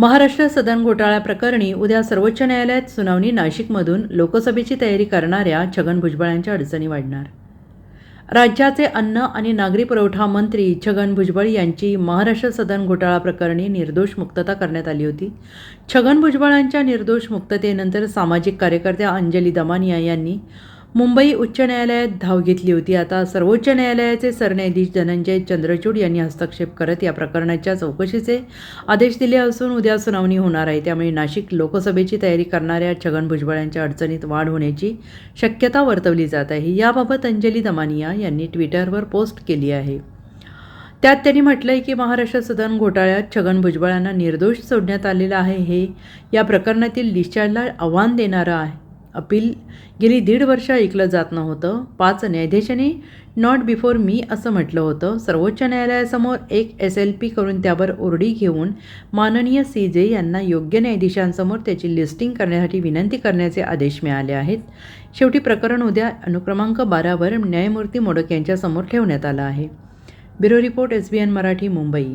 महाराष्ट्र सदन घोटाळा प्रकरणी उद्या सर्वोच्च न्यायालयात सुनावणी नाशिकमधून लोकसभेची तयारी करणाऱ्या छगन भुजबळांच्या अडचणी वाढणार. राज्याचे अन्न आणि नागरी पुरवठा मंत्री छगन भुजबळ यांची महाराष्ट्र सदन घोटाळा प्रकरणी निर्दोष मुक्तता करण्यात आली होती. छगन भुजबळांच्या निर्दोष मुक्ततेनंतर सामाजिक कार्यकर्त्या अंजली दमानिया यांनी मुंबई उच्च न्यायालयात धाव घेतली होती. आता सर्वोच्च न्यायालयाचे सरन्यायाधीश धनंजय चंद्रचूड यांनी हस्तक्षेप करत या प्रकरणाच्या चौकशीचे आदेश दिले असून उद्या सुनावणी होणार आहे. त्यामुळे नाशिक लोकसभेची तयारी करणाऱ्या छगन भुजबळांच्या अडचणीत वाढ होण्याची शक्यता वर्तवली जात आहे. याबाबत अंजली दमानिया यांनी ट्विटरवर पोस्ट केली आहे. त्यात त्यांनी म्हटलंय की महाराष्ट्र सदन घोटाळ्यात छगन भुजबळांना निर्दोष सोडण्यात आलेलं आहे. हे या प्रकरणातील डिस्चार्जला आव्हान देणारं आहे. अपील. गेली दीड वर्ष ऐकलं जात नव्हतं. पाच न्यायाधीशांनी नॉट बिफोर मी असं म्हटलं होतं. सर्वोच्च न्यायालयासमोर एक एस एल पी करून त्यावर ओरडी घेऊन माननीय सी जे यांना योग्य न्यायाधीशांसमोर त्याची लिस्टिंग करण्यासाठी विनंती करण्याचे आदेश मिळाले आहेत. शेवटी प्रकरण उद्या अनुक्रमांक बारावर न्यायमूर्ती मोडक यांच्यासमोर ठेवण्यात आलं आहे. Bureau report S B N Marathi Mumbai.